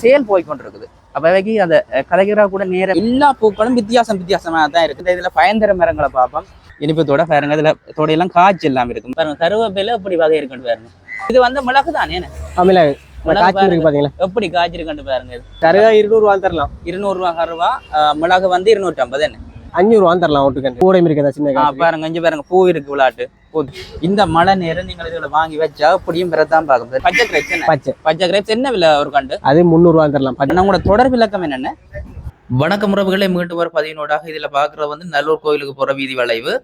Sale போய் கொண்டிருக்குது அப்ப அவைக்கு அந்த கலைஞரா கூட நேரம் எல்லா பூக்களும் வித்தியாசம் வித்தியாசமா தான் இருக்குது. இதுல பயந்தர மரங்களை பார்ப்போம். இனிப்பத்தோட பாருங்க இதுல தோடையெல்லாம் காய்ச்சி எல்லாம் இருக்கும். பாருங்க கருவேப்பிலை எப்படி வகை இருக்குன்னு பாருங்க. இது வந்து மிளகு தானே மிளகு. எப்படி காய்ச்சிருக்குன்னு பாருங்க. கருகா இருநூறுவா தரலாம். இருநூறு ரூபா கருவா மிளகு வந்து இருநூற்றி ஐம்பது என்ன? அஞ்சூறுவா தரலாம் ஒட்டுக்கண்டு கூடையும் இருக்குதா சின்ன பாருங்க இங்க பாருங்க பூ இருக்கு விளாட்டு பூ. இந்த மழை நேரம் நீங்கள் இதுல வாங்கி வச்சா அப்படியும் பிறத்தான் பார்க்கும் பச்சை கிரேப்ஸ் பச்சை. பச்சை கிரேப்ஸ் என்ன விலை ஒரு கண்டு? அது முந்நூறுவா தரலாம். உங்களோட தொடர் விளக்கம் என்னென்ன? வணக்கம் உறவுகளை மீண்டும் ஒரு பதினோடாக இதுல பாக்குறது வந்து நல்லூர் கோயிலுக்கு போற வீதி வளைவு.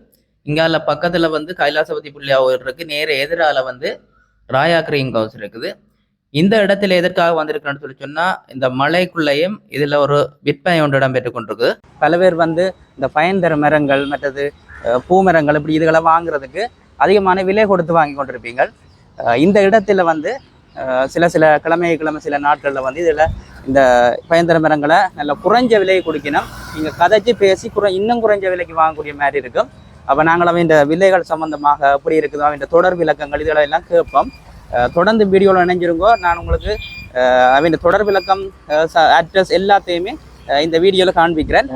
இங்கால பக்கத்துல வந்து கைலாசபதி பிள்ளையாவூர் இருக்கு. நேர எதிரால வந்து ராயா கிரீம் ஹவுஸ் இருக்குது. இந்த இடத்துல எதற்காக வந்திருக்கணும்னு சொல்லி சொன்னால் இந்த மலைக்குள்ளேயும் இதில் ஒரு விற்பனை ஒன்று இடம்பெற்று கொண்டிருக்கு. பல பேர் வந்து இந்த பயன்தர மரங்கள் மற்றது பூமரங்கள் பூ மரங்கள் இப்படி இதுகளை வாங்குறதுக்கு அதிகமான விலை கொடுத்து வாங்கி கொண்டிருப்பீங்கள். இந்த இடத்துல வந்து சில சில கிழமை கிழமை சில நாட்களில் வந்து இதில் இந்த பயன்தர மரங்களை நல்ல குறைஞ்ச விலையை கொடுக்கணும். நீங்கள் கதைச்சு பேசி குறை இன்னும் குறைஞ்ச விலைக்கு வாங்கக்கூடிய மாதிரி இருக்கும். அப்போ நாங்கள் அவன் இந்த விலைகள் சம்பந்தமாக எப்படி இருக்குதோ அவன் தொடர் விளக்கங்கள் இதெல்லாம் கேட்போம். தொடர்ந்து வீடியோவில் இணைஞ்சிருங்கோ. நான் உங்களுக்கு அஹ், தொடர் விளக்கம் அட்ரஸ் எல்லாத்தையுமே இந்த வீடியோவில் காண்பிக்கிறேன்.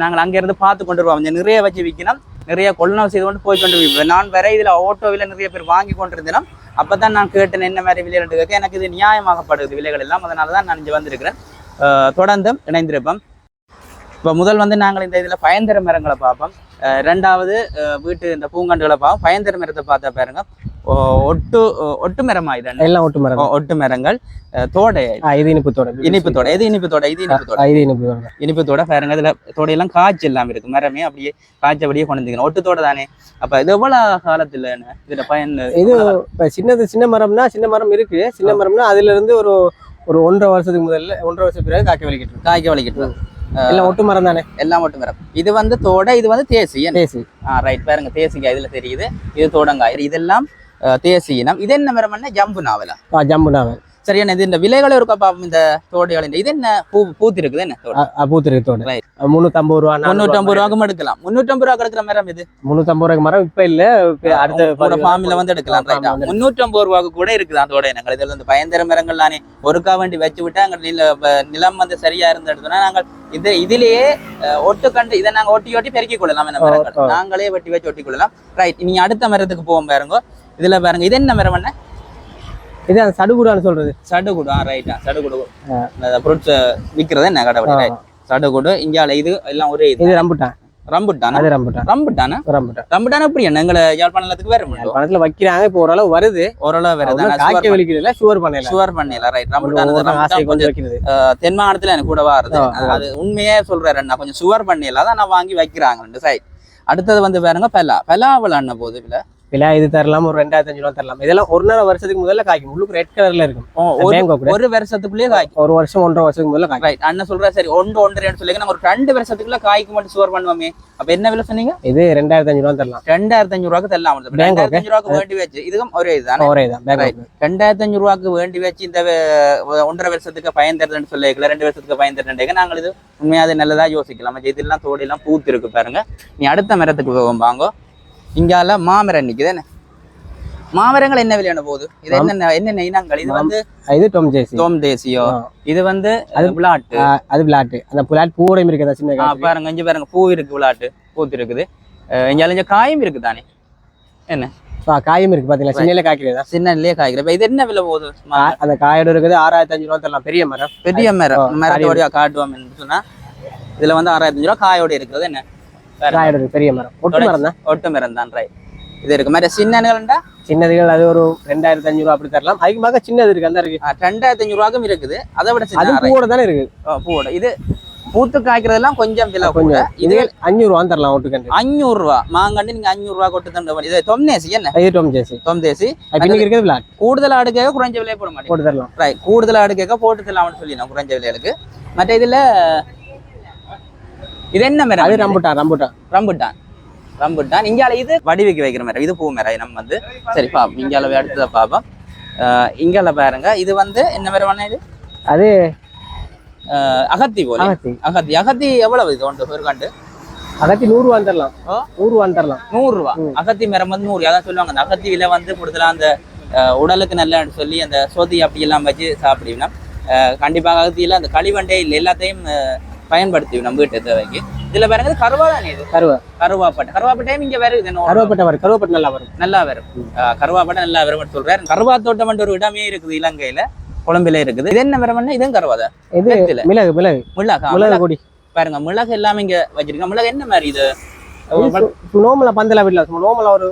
நாங்கள் அங்கேருந்து பார்த்து கொண்டு வருவோம். கொஞ்சம் நிறைய வச்சு விற்கணும். நிறைய கொள்ளனம் செய்து கொண்டு போய் கொண்டு விற்பேன் நான் வர இதில் ஆட்டோவில் நிறைய பேர் வாங்கி கொண்டிருந்தேன் அப்போ தான் நான் கேட்டேன் என்ன மாதிரி விலைகள் கேட்க எனக்கு இது நியாயமாகப்படுது விலைகள் எல்லாம். அதனால தான் நான் இங்கே வந்திருக்கிறேன். தொடர்ந்தும் தொடர்ந்து இணைந்திருப்போம். இப்போ முதல் வந்து நாங்கள் இந்த இதில் பயந்தர மரங்களை பார்ப்போம். ரெண்டாவது வீட்டு இந்த பூங்காண்டுகளை பார்ப்போம். பயந்தர மரத்தை பார்த்தா பாருங்க. ஒட்டு ஒட்டு மரமா இது எல்லாம் ஒட்டு மரம். ஒட்டு மரங்கள். தோடை. இது இனிப்பு தோடை. இனிப்பு தோடை. எது இனிப்பு தோடை இது இனிப்பு தோடை. இது இனிப்பு தோடை. இனிப்பு தோடை பாருங்க. இதுல தோடையெல்லாம் காய்ச்சி எல்லாம் இருக்கு மரமே அப்படியே காய்ச்சபடியே கொண்டு வந்துக்கணும். ஒட்டு தோடை தானே. அப்ப இது எவ்வளவு காலத்துல என்ன? இதுல பயன் இது சின்னது சின்ன மரம்னா சின்ன மரம் இருக்கு. சின்ன மரம்னா அதுல இருந்து ஒரு ஒரு ஒன்றரை வருஷத்துக்கு முதல்ல ஒன்றரை வருஷம் பிறகு காக்க வலிக்கிட்டு. காய்க்க வலிக்கிட்டு எல்லாம் ஒட்டு மரம் தானே? எல்லாம் ஒட்டு மரம். இது வந்து தோடை இது வந்து தேசி. என்ன பேசு ஆ ரைட் பாருங்க தேசிக்காய் இதுல தெரியுது. இது தோடங்காய். இதெல்லாம் தேசி இனம் இது என்ன மரம் ஜம்பு நாவலா. ஜம்பு நாவல். சரியான இது இந்த விலைகளும் இருக்கா பாப்போம் இந்த தோடைகள் இது என்ன? பூ பூத்து இருக்குது என்ன தோடை? பூத்திருக்கு தோடை. முந்நூத்தம்பது ரூபா முன்னூற்றம்பது ரூபாய்க்கும் எடுக்கலாம். முன்னூற்றம்பது ரூபா கிடக்குற மரம் இது முந்நூத்தம்பது ரூபாய்க்கு மரம் இப்ப இல்ல அடுத்த ஃபார்மில் வந்து எடுக்கலாம் ரைட்டா வந்து முன்னூற்றம்பது ரூபாய்க்கு கூட இருக்குது அதோட இனங்கள் இதில் வந்து பயந்தர மரங்கள் நானே ஒருக்கா வேண்டி வச்சு விட்டு அங்கே நில நிலம் வந்து சரியா இருந்து எடுத்தோம்னா நாங்கள் இது இதுலயே ஒட்டு கண்டு இதை நாங்க ஒட்டி ஒட்டி பெருக்கிக் கொள்ளலாம் இந்த மரங்கள்? ஓ. நாங்களே வெட்டி வச்சு ஒட்டி கொள்ளலாம். ரைட் நீ அடுத்த மரத்துக்கு போவோம் பாருங்க. இதுல பாருங்க இது என்ன மரம் என்ன இது அந்த சடுகுடான்னு சொல்றது. சடுகுடு ரைட்டா சடுகுடு. ஃப்ரூட்ஸ் விற்கிறது என்ன ரைட் சடுகுடு இங்கால இது எல்லாம் ஒரே இது. ரம்புட்டான். ரம்புட்டானா? அது ரம்புட்டான். ரம்புட்டானா? ரம்புட்டான். ரம்புட்டானா எப்படி என்ன? எங்களை யாழ்ப்பாணத்துக்கு வேற முடியும் பணத்துல வைக்கிறாங்க இப்ப ஓரளவு வருது. ஓரளவு வேற அவ்வளவு காய்க்க வலிக்கிறதுல சுவர் பண்ணல. சுவர் பண்ணிடலாம் ரைட் ரம்புட்டான் கொஞ்சம் வைக்கிறது. தென் மாநிலத்துல எனக்கு கூட வருது. அது உண்மையே சொல்றேன் அண்ணா கொஞ்சம் சுவர் பண்ணிடலாம் தான் நான் வாங்கி வைக்கிறாங்க ரெண்டு சைட் அடுத்தது வந்து பாருங்க பெலா பெலா விளாண்ட போது இதுல. விலை இது தரலாம் ஒரு ரெண்டாயிரத்தி அஞ்சு ரூபா தரலாம். இதெல்லாம் ஒரு நேரம் வருஷத்துக்கு முதல்ல காய்க்கும். உள்ளுக்கு ரெட் கலர்ல இருக்கும். ஒரு வருஷத்துக்குள்ளேயே காய்க்கும். ஒரு வருஷம் ஒன்றரை வருஷத்துக்கு முதல்ல காய்க்கும். ரைட் அண்ணன் சொல்றா சரி ஒன்று ஒன்றரைன்னு சொல்லி நம்ம ஒரு ரெண்டு வருஷத்துக்குள்ள காய்க்கு மட்டும் சுவர் பண்ணுவோமே. அப்ப என்ன விலை சொன்னீங்க? இது ரெண்டாயிரத்தி அஞ்சு ரூபா தரலாம். ரெண்டாயிரத்தி அஞ்சு ரூபாய்க்கு தரலாம். ரெண்டாயிரத்தி அஞ்சு ரூபாய்க்கு வேண்டி வச்சு இதுவும் ஒரே இதுதானே? ஒரே தான் பேங்க் ரெண்டாயிரத்தி அஞ்சு ரூபாய்க்கு வேண்டி வச்சு இந்த ஒன்றரை வருஷத்துக்கு பயன் தருதுன்னு சொல்லிக்கல ரெண்டு வருஷத்துக்கு பயன் தருதுன்னு நாங்கள் இது உண்மையாவது நல்லதா யோசிக்கலாம். இதெல்லாம் தோடியெல்லாம் பூத்து இருக்கு பாருங்க. நீ அடுத்த மரத்துக்கு வாங்கோ. இங்கால மாமரம் என்ன? மாமரங்கள் என்ன விலையான போகுது? இது என்னென்ன என்னென்ன இனங்கள்? இது வந்து இது டொம் ஜேசி தோம் தேசியோ. இது வந்து அது- விளாட்டு. ஆ, அது பிளாட் அந்த பிளாட் பூடையும் இருக்குது சின்ன. பாருங்க இங்க பாருங்க பூ இருக்கு விளாட்டு. பூத்து இருக்குது. இங்க அலைஞ்ச காயும் இருக்கு தானே? என்ன? காயும் இருக்கு பாத்தீங்களா? சின்ன காய்க்கிறதா? சின்ன இல்லையே காய்க்கிற. இப்ப இது என்ன விலை போகுது அந்த காயோட இருக்குது ஆறாயிரத்தி அஞ்சு ரூபா தரலாம். பெரிய மரம். பெரிய மரம். மரத்தோடய காட்டுவோம் சொன்னா இதுல வந்து ஆறாயிரத்தி அஞ்சு ரூபா காயோட இருக்கிறது என்ன? பெரிய மரம். ஒட்டு. மரம் தான். ஒட்டு மரம் தான் ரைட் இது இருக்கு. மாதிரி சின்னங்கள்டா சின்னதுகள் அது ஒரு ரெண்டாயிரத்தி அஞ்சு ரூபா அப்படி தரலாம். அதிகமாக சின்னது இருக்கு அந்த இருக்கு. ரெண்டாயிரத்தி அஞ்சு ரூபாக்கும் இருக்குது. அதை விட அது. பூவோட தானே இருக்கு? பூவோட. இது பூத்து காய்க்கிறதெல்லாம் கொஞ்சம் விலை கொஞ்சம். இது அஞ்சூறு ரூபா தரலாம் ஒட்டுக்கண்டு அஞ்சூறு ரூபா மாங்கண்டு நீங்க அஞ்சூறு ரூபா கொட்டு தண்டு இது தொம்னேசி என்ன? இது தொம்தேசி பின்னுக்கு இருக்கிறது பிளாட் கூடுதல் ஆடு கேட்க குறைஞ்ச விலையை போட மாட்டேன் போட்டு தரலாம். ரைட் கூடுதல் ஆடு கேட்க போட்டு தரலாம்னு சொல்லி நான் குறைஞ்ச விலைகளுக்கு மற்ற இதுல இது என்ன மரம்? அது ரம்புட்டான் ரம்புட்டான். ரம்புட்டான். ரம்புட்டான். இங்கால இது வடிவுக்கு வைக்கிற மரம். இது பூ மரம். நம்ம வந்து சரி பாப்போம். இங்கால அடுத்ததை பார்ப்போம் இங்கால பாருங்க. இது வந்து என்ன மரம் இது? அது அகத்தி போல. அகத்தி. அகத்தி. எவ்வளவு இது ஒன்று ஒரு கண்டு. அகத்தி நூறு ரூபா தரலாம்? நூறு ரூபா தரலாம். நூறு ரூபா. அகத்தி மரம் வந்து நூறு. அதான் சொல்லுவாங்க. அந்த அகத்தி விலை வந்து கொடுத்தலாம். அந்த உடலுக்கு நல்லன்னு சொல்லி அந்த சொதி அப்படி எல்லாம் வச்சு சாப்பிடுவீங்கன்னா கண்டிப்பாக அகத்தியில் அந்த களிவண்டை எல்லாத்தையும் பயன்படுத்தி நம்ம வீட்டு தேவைக்கு இதுல பாருங்க கருவா தானே இது? கருவா. கருவாப்பட்டை. கருவாப்பட்டையும் இங்க வருது கருவாப்பட்டை வரும். கருவாப்பட்டை நல்லா வரும். நல்லா வரும். கருவாப்பட்டை நல்லா வரும் சொல்றாரு. கருவா தோட்டம் ஒரு இடமே இருக்குது இலங்கையில கொழம்பில இருக்குது. இது என்ன வரவன்னா இதுவும் கருவாதா இது மிளகு மிளகு. மிளகா மிளகு கொடி பாருங்க மிளகு எல்லாமே இங்க வச்சிருக்காங்க. மிளகு என்ன மாதிரி இது? நோமலா பந்தல வீட்டுல நோமலா ஒரு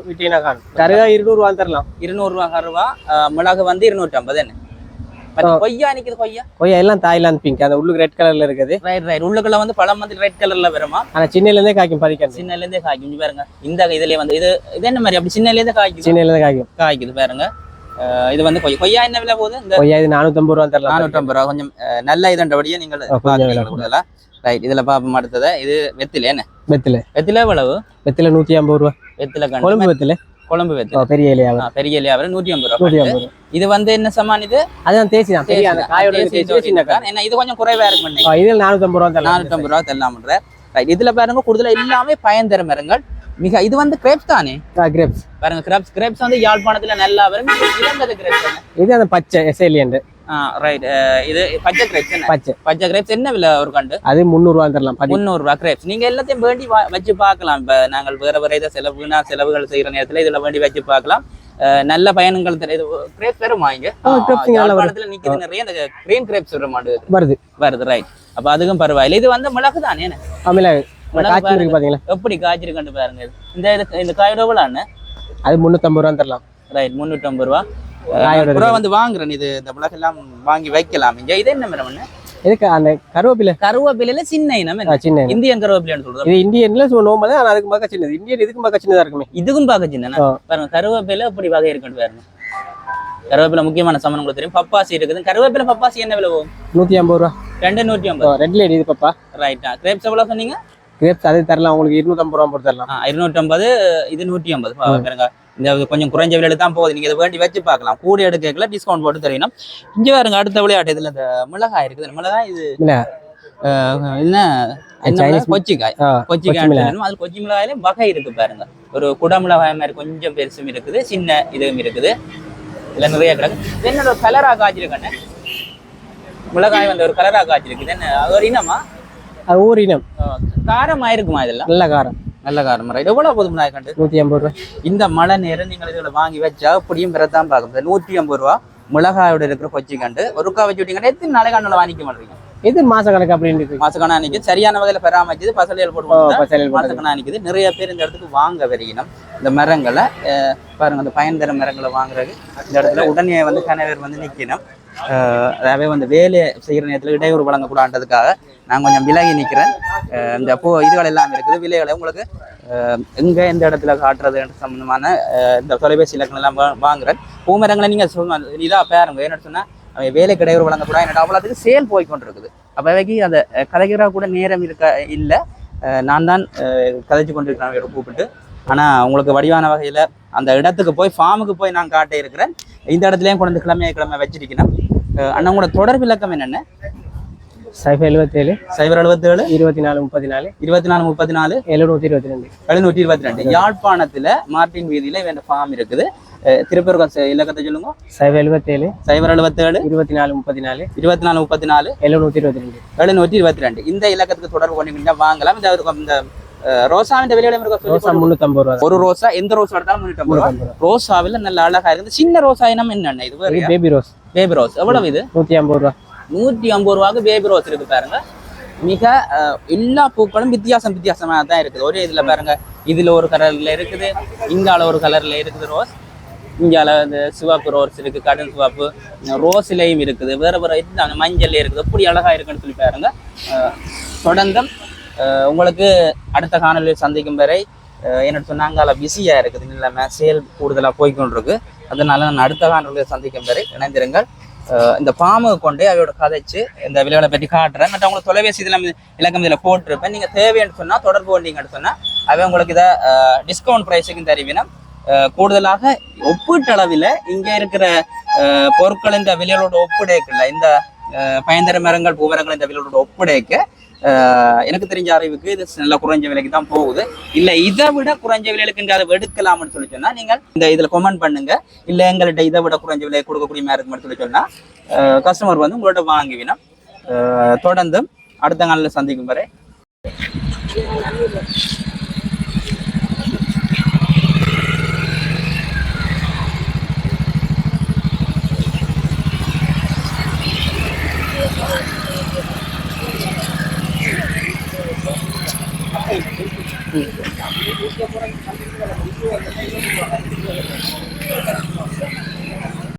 கருகா இருநூறு ரூபா தரலாம். இருநூறு ரூபா கருவா. மிளகு வந்து இருநூற்றி ஐம்பது என்ன? கொய்யா நிக்குது கொய்யா. கொய்யா எல்லாம் தாய்லாந்து பிங்க் அந்த உள்ளுக்கு ரெட் கலர்ல இருக்குது. ரைட் ரைட் உள்ளுக்குள்ள வந்து பழம் வந்து ரெட் கலர்ல வருமா? ஆனா சின்னையில இருந்தே காய்க்கும் பறிக்கிறது. சின்னல இருந்தே காய்க்கும். இங்க பாருங்க. இந்த இதுலயே வந்து இது இது என்ன மாதிரி? அப்படி சின்னல இருந்தே காய்க்குது? சின்னையில இருந்தே காய்க்கும். காய்க்குது பாருங்க. இது வந்து கொய்யா. கொய்யா என்ன விலை போகுது? இந்த கொய்யா இது நானூத்தம்பது ரூபா தரலாம். நானூற்றம்பது ரூபா. கொஞ்சம் நல்ல இதன்றபடியே நீங்கள் ரைட் இதுல பாப்போம் அடுத்தது. இது வெத்தில என்ன? வெத்தில. வெத்தில எவ்வளவு? வெத்தில நூத்தி ஐம்பது ரூபா. வெத்தில கொழும்பு வெத்தில. குழம்பு வெத்தில பெரிய இலையா? பெரிய நூற்றி ஐம்பது ரூபா நூத்தி ஐம்பது ரூபா. இது வந்து என்ன சமான் இது? அதான் தேசி தான் அந்த காயோட தேசி. ஏன்னா இது கொஞ்சம் குறைவா இருக்கும். காய் இதில் நானூத்தம்பது ரூபா தரலாம் நானூற்றம்பது ரூபா தெல்லாமன்ற ரைட் இதுல பாருங்க கூடுதலா எல்லாமே பயன் தர மரங்கள் மிக இது வந்து கிரேப்ஸ் தானே? கிரேப்ஸ் பாருங்க கிரேப்ஸ் கிரேப்ஸ் வந்து யாழ்ப்பாணத்துல நல்லா வரும். இது என்ன இது அந்த பச்சை எஸ்எல்என் ரைட் இது பச்சை கிரேப்ஸ் என்ன? பச்சை. பச்சை கிரேப்ஸ் என்ன விலை ஒரு கண்டு? அது முந்நூறுவா தரலாம் பதி முந்நூறு ரூபா கிரேப்ஸ் நீங்க எல்லாத்தையும் வேண்டி வச்சு பார்க்கலாம். இப்ப நாங்கள் வேற வேற இதை செலவுனா செலவுகள் செய்யற நேரத்துல இதுல வேண்டி வச்சு பார்க்கலாம். நல்ல பயணங்கள் கிரேப்ஸ் வாங்க. நிறைய இந்த கிரீன் கிரேப்ஸ் வர மாட்டேங்குது வருது. வருது. ரைட் அப்ப அதுக்கும் பரவாயில்ல. இது வந்து மிளகு தானே? மிளகு. எப்படி காய்ச்சிருக்கண்டு பாருங்க. இந்த இந்த காயோட எவ்வளோ அது முந்நூத்தம்பது ரூபா தரலாம். ரைட் முந்நூற்றம்பது ரூபா. அப்புறம் வந்து வாங்குறேன். இது இந்த மிளகு எல்லாம் வாங்கி வைக்கலாம். இங்க இது என்ன அண்ணே? இதுக்கு அந்த கருவேப்பிலை. கருவேப்பிலையில சின்ன இனம்? சின்ன இந்தியன் கருவேப்பிலைன்னு சொல்றோம். இது இந்தியன்ல நோம்பல் ஆனா அதுக்கு பார்க்க சின்னது. இந்தியன் இதுக்கு பார்க்க சின்னதா இருக்குமே. இதுக்கும் பார்க்க சின்ன. பாருங்க கருவேப்பிலை எப்படி வகை இருக்குன்னு பாருங்க. கருவேப்பிலை முக்கியமான சமன் உங்களுக்கு தெரியும். பப்பாசி இருக்குது. கருவேப்பிலை பப்பாசி என்ன விலை போகும் நூத்தி ஐம்பது ரூபா. ரெண்டு நூற்றி ஐம்பது. ரெட் லேடி இது பாப்பா. ரைட்டா கிரேப்ஸ் எவ்வளோ சொன்னீங்க? கிரேப்ஸ் அது தரலாம். உங்களுக்கு இருநூத்தம்பது ரூபா போட்டு தரலாம். இருநூற்றம்பது இது நூற்றி ஐம்பது. பாருங்க. இந்த கொஞ்சம் குறைஞ்ச விலையில தான் போகுது. நீங்க இதை வேண்டி வச்சு பார்க்கலாம். கூட எடுக்கல டிஸ்கவுண்ட் போட்டு தரணும் இங்க பாருங்க அடுத்த விளையாட்டு இதுல இந்த மிளகாய் இருக்குது. மிளகாய் இது. அஹ், என்ன? கொச்சிக்காய். கொச்சிக்காய். அது கொச்சி மிளகாயிலும் வகை இருக்கு பாருங்க. ஒரு குட மிளகாய் மாதிரி கொஞ்சம் பெருசும் இருக்குது. சின்ன இதுவும் இருக்குது. இதுல நிறைய கிடக்கு. என்னோட கலரா காய்ச்சிருக்கண்ணே மிளகாய் வந்து ஒரு கலரா காய்ச்சிருக்கு. என்ன ஒரு இனமா? அது ஊர் இனம் அஹ், காரமா இருக்குமா இதெல்லாம்? நல்ல காரம். நல்ல காரமா. ரைட் எவ்வளவு போதும் மிளகாய் கண்டு? நூத்தி ஐம்பது ரூபா. இந்த மழை நேரம் நீங்கள் இதில் வாங்கி வச்சா அப்படியும் பிறத்தான் பார்க்கும். நூற்றி ஐம்பது ரூபா. மிளகாயோட இருக்கிற கொச்சி கண்டு. ஒருக்கா வச்சு விட்டீங்கன்னா எத்தனை நாளைக்கு வாங்கிக்க மாட்டீங்க? இது மாச கணக்கு அப்படின்னு இருக்கு? மாசக்கணா நிற்குது சரியான வகையில் பராமரிச்சது பசலையில் போட்டு. மாசக்கணா நிற்குது நிறைய பேர் இந்த இடத்துக்கு வாங்க வருகினோம் இந்த மரங்களை பாருங்க அந்த பயன் தர மரங்களை வாங்குறது இந்த இடத்துல உடனே வந்து கணவர் வந்து நிற்கணும். அதாவது வந்து வேலை செய்கிற நேரத்தில் இடையூறு வழங்கக்கூடாதுக்காக நான் கொஞ்சம் விலகி நிற்கிறேன் இந்த பூ இதுகள் எல்லாம் இருக்குது. விலைகளை உங்களுக்கு எங்கே எந்த இடத்துல காட்டுறது சம்மந்தமான இந்த தொலைபேசி இலக்கணம் எல்லாம் வாங்குறேன். பூமரங்களை நீங்கள் சொல்லுங்க இதா பாருங்க. என்ன சொன்னால் அவன் வேலை இடையூறு வழங்கக்கூடாது என்னோட அவ்வளோத்துக்கு சேல் போய் கொண்டிருக்குது. அப்போ அதை அந்த கூட நேரம் இருக்க இல்லை. நான் தான் கதைச்சு கொண்டிருக்கிறேன் கூப்பிட்டு. ஆனால் உங்களுக்கு வடிவான வகையில் அந்த இடத்துக்கு போய் ஃபார்முக்கு போய் நான் காட்ட இருக்கிறேன். இந்த இடத்துலயும் கொண்டு வந்து கிழமையை கிழமை வச்சிருக்கேன் அஹ், அண்ணா உங்களோட தொடர்பு இலக்கம் என்னென்ன? சைஃபை எழுபத்தேழு சைபர் எழுபத்தேழு இருபத்தி நாலு முப்பத்தி நாலு இருபத்தி நாலு முப்பத்தி நாலு எழுநூத்தி இருபத்தி ரெண்டு எழுநூற்றி இருபத்தி ரெண்டு யாழ்ப்பாணத்தில் மார்டின் வீதியில் இவன் ஃபார்ம் இருக்குது. அஹ், திருப்பூர் இலக்கத்தை சொல்லுங்க. சைஃபை எழுபத்தேழு சைபர் எழுபத்தேழு இருபத்தி நாலு முப்பத்தி நாலு இருபத்தி நாலு முப்பத்தி நாலு எழுநூத்தி இருபத்தி ரெண்டு எழுநூற்றி இருபத்தி ரெண்டு இந்த இலக்கத்துக்கு தொடர்பு கொண்டீங்கன்னா வாங்கலாம். இந்த ரோசாவின் சொல்லி ரோசா முந்நூத்தம்பது ரூபா. ஒரு ரோசா எந்த ரோஸ் எடுத்தாலும் முன்னூற்றி ரூபா. ரோசாவில் நல்ல அழகா இருக்குது. சின்ன ரோசா இனம் என்னென்ன? இது பேபி ரோஸ் பேபி ரோஸ் எவ்வளவு இது? நூத்தி ஐம்பது ரூபா. நூற்றி ஐம்பது ரூபாய்க்கு பேபி ரோஸ் இருக்கு பாருங்க. மிக எல்லா பூக்களும் வித்தியாசம் வித்தியாசமா தான் இருக்குது. ஒரே இதுல பாருங்க. இதுல ஒரு கலர்ல இருக்குது. இங்கால ஒரு கலர்ல இருக்குது ரோஸ் இங்கால இந்த சிவப்பு ரோஸ் இருக்கு கடன் சிவப்பு. ரோஸ்லயும் இருக்குது. வேற வேற இது மஞ்சள் இருக்குது. எப்படி அழகா இருக்குன்னு சொல்லி பாருங்க. அஹ், உங்களுக்கு அடுத்த காணொலியில் சந்திக்கும் வரை என்னோட என்ன சொன்னாங்க பிஸியாக இருக்குது இல்லாம சேல் கூடுதலாக போய்கொண்டிருக்கு அதனால நான் அடுத்த காணொலியில் சந்திக்கும் வரை இணைந்திருங்கள். இந்த பாம்பை கொண்டு அவையோட கதைச்சு இந்த விளையாட பற்றி காட்டுறேன். மற்ற உங்களுக்கு தொலைபேசி இதில் இலக்கம் இதில் போட்டிருப்பேன். நீங்கள் தேவைன்னு சொன்னால் தொடர்பு கொண்டீங்கன்னு சொன்னால் அவை உங்களுக்கு இதை டிஸ்கவுண்ட் ப்ரைஸுக்கும் தருவினம். கூடுதலாக ஒப்பீட்டளவில் இங்கே இருக்கிற பொருட்கள் இந்த விலையோட ஒப்படைக்கல. இந்த பயந்தர மரங்கள் பூமரங்கள் இந்த விலையோட ஒப்புடைக்க எனக்கு தெரிஞ்ச அறிவுக்கு இது நல்ல குறைஞ்ச விலைக்கு தான் போகுது. இல்லை இதை விட குறைஞ்ச விலைக்கு இங்க அதை எடுக்கலாம்னு சொல்லி சொன்னா நீங்கள் இந்த இதில் கமெண்ட் பண்ணுங்க. இல்லை எங்கள்கிட்ட இதை விட குறைஞ்ச விலை கொடுக்கக்கூடிய மாதிரி இருக்குன்னு சொல்லி சொன்னா கஸ்டமர் வந்து உங்கள்கிட்ட வாங்குவினா தொடர்ந்தும் தொடர்ந்து அடுத்த நாளில் சந்திக்கும் வரை.